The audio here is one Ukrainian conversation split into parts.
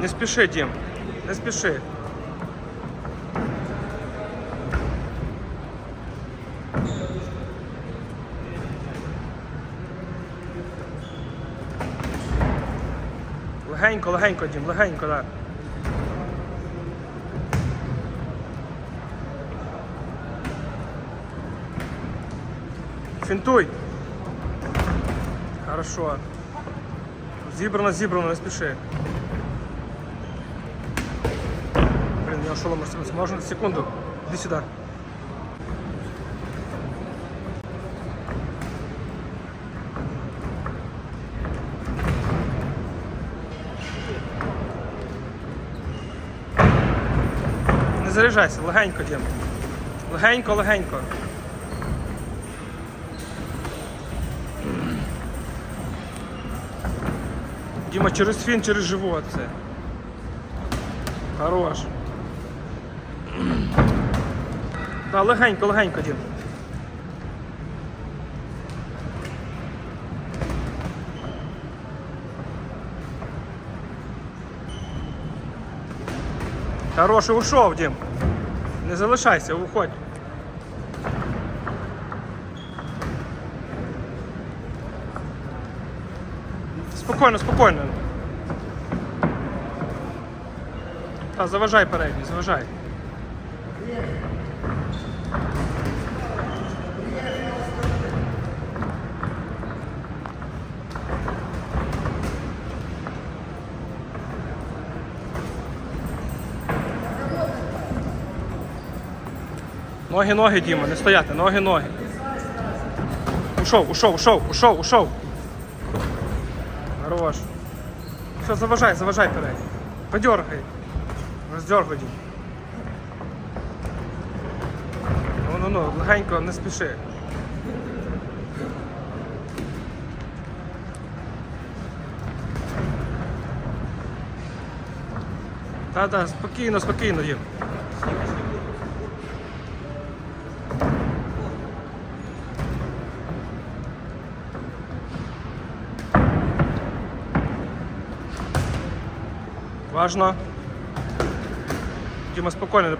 Не спіши, Дім. Не спіши. Легенько, легенько, Дім, легенько, так. Фінтуй. Хорошо. Зібрано, зібрано, не спіши. Я шолом розсипався. Можна секунду. Іди сюди. Не заряджайся, легенько, Дім. Легенько, легенько. Діма, через фін, через живот це. Хорош. Да, легенько, легенько, Дім. Хороший ушов, Дім. Не залишайся, уходь. Спокійно, спокійно. Та, заважай передній, заважай. Ноги, ноги, Діма, не стояти, ноги, ноги. Ушов, ушов, ушов, ушов, ушов. Хорош. Все, заважай, заважай перед. Подергай. Роздергай. Дім. Ну, легенько, не спіши. Та-та, спокійно, спокійно, Дім. Важно. Діма, спокійно.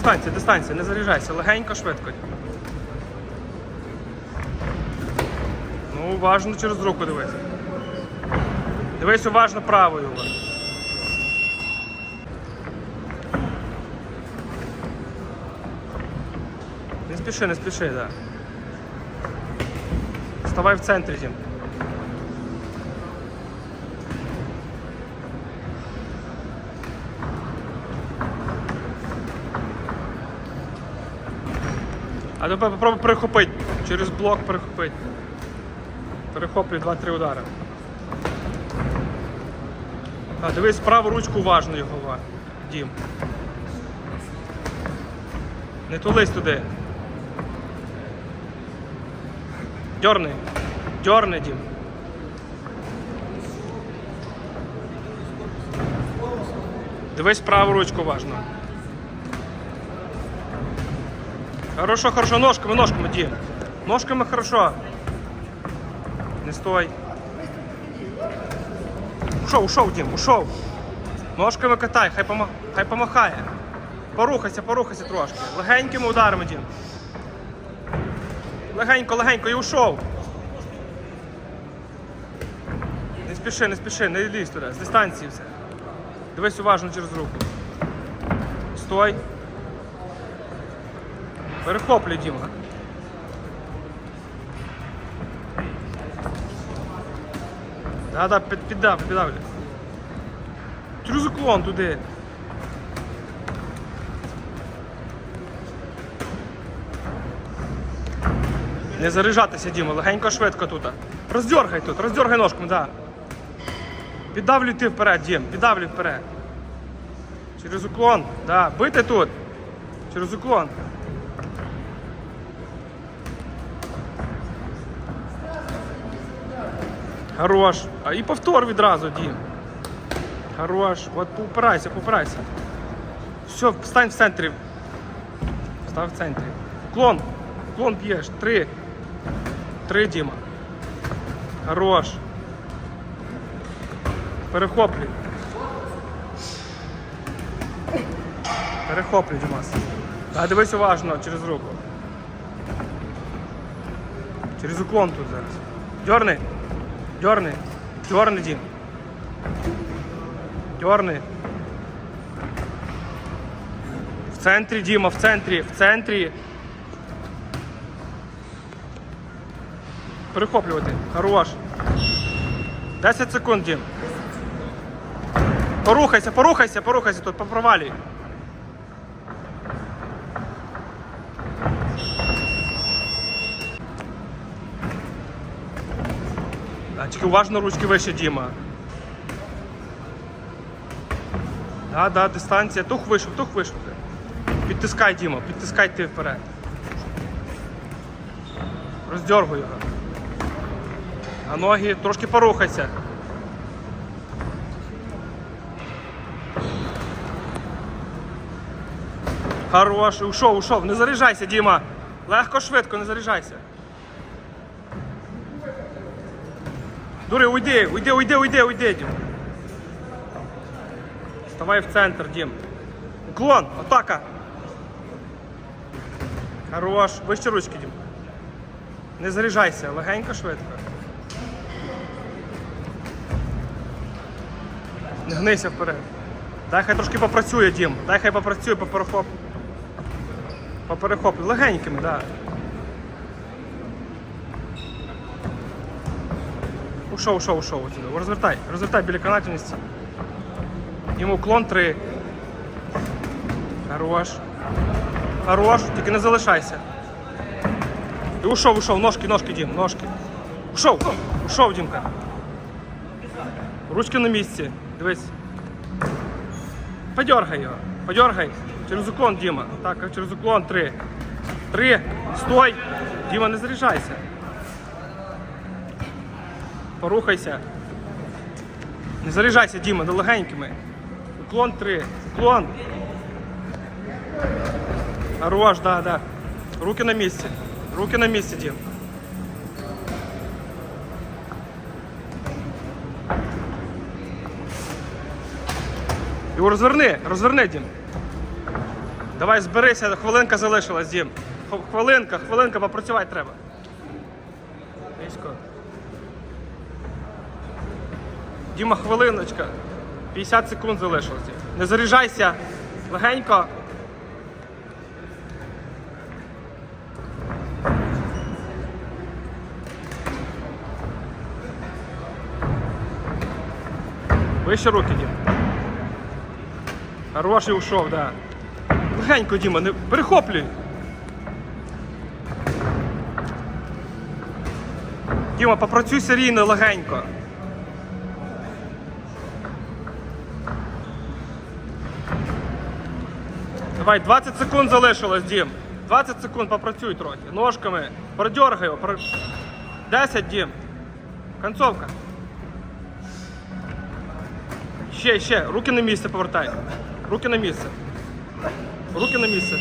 Дистанція, дистанція, не заряджайся, легенько, швидко. Ну, уважно через руку дивись. Дивись уважно правою. Не спіши, не спіши, так. Да. Вставай в центрі, Дім. А тепер попробуй перехопити. Через блок перехопити. Перехоплюй 2-3 удари. А, дивись праву ручку уважно його. Дім. Не тулись туди. Дьорни. Дьорни, Дім. Дивись праву ручку уважно. Хорошо, хорошо, ножками, ножками, Дим. Ножками хорошо. Не стой. Ушов, ушов, Дім, ушов. Ножками катай, хай, пома... хай помахає. Порухайся, порухайся трошки. Легенькими ударами, Дім. Легенько, легенько і ушов. Не спіши, не спіши, не лізь туди, з дистанції все. Дивись уважно через руку. Стой. Перехоплюй, Діма. Да, да, під, піддав, піддавлю. Через уклон туди. Не заряджатися, Діма, легенько швидко тут. Роздергай тут, роздергай ножками, да. Піддавлюй ти вперед, Дім, піддавлюй вперед. Через уклон, да. Бити тут. Через уклон. Хорош. А і повтор відразу, Дім. Хорош. От поупирайся, поупирайся. Все, встань в центрі. Став в центрі. Клон. Клон б'єш. Три. Три, Діма. Хорош. Перехоплюй. Перехоплюй, Дімас. А дивись уважно через руку. Через уклон тут зараз. Дьорни. Дьорни. Дьорни, Дім. Дьорни. В центрі, Діма, в центрі, в центрі. Перехоплювати. Хорош. 10 секунд, Дім. Порухайся, порухайся, порухайся тут, попровалюй. А, тільки уважно ручки вище, Діма. Да, да, дистанція. Тух вийшов, тух вийшов. Підтискай, Діма, підтискай ти вперед. Роздергуй його. А ноги трошки порухайся. Хорош, ушов, ушов. Не заряджайся, Діма. Легко, швидко, не заряджайся. Дури, уйди, уйди, уйди, уйди, уйди, Дім. Вставай в центр, Дім. Уклон, атака. Хорош. Вище ручки, Дім. Не заряджайся, легенько, швидко. Не гнися вперед. Дай хай трошки попрацює, Дім. Дай хай попрацює по перехоп. По перехоплю. Легенькими, так. Да. Ушов, ушов, ушов отсюда. Розвертай, розвертай біля канатівності. Йому уклон 3. Хорош. Хорош, тільки не залишайся. І ушов, ушов, ножки, ножки, Дім, ножки. Ушов, ушов, Дімка. Ручки на місці. Дивись. Подергай його. Подергай. Через уклон, Діма. Так, через уклон. Три. Три. Стой. Діма, не заряджайся. Порухайся. Не заряджайся, Діма, до легенькими. Уклон 3. Уклон. Хорош, да, да. Руки на місці. Руки на місці, Дім. Його розверни, розверни, Дім. Давай зберися, хвилинка залишилась, Дім. Хвилинка, хвилинка, попрацювати треба. Низько. Діма, хвилиночка. 50 секунд залишилось. Не заряджайся. Легенько. Вище руки, Дім. Хороший ушов, да. Легенько, Діма, не перехоплюй. Діма, попрацюй серійно легенько. Давай, 20 секунд залишилось, Дім. 20 секунд попрацюй трохи. Ножками. Продергай його. Про... 10, Дім. Концовка. Ще, ще. Руки на місце повертай. Руки на місце. Руки на місце.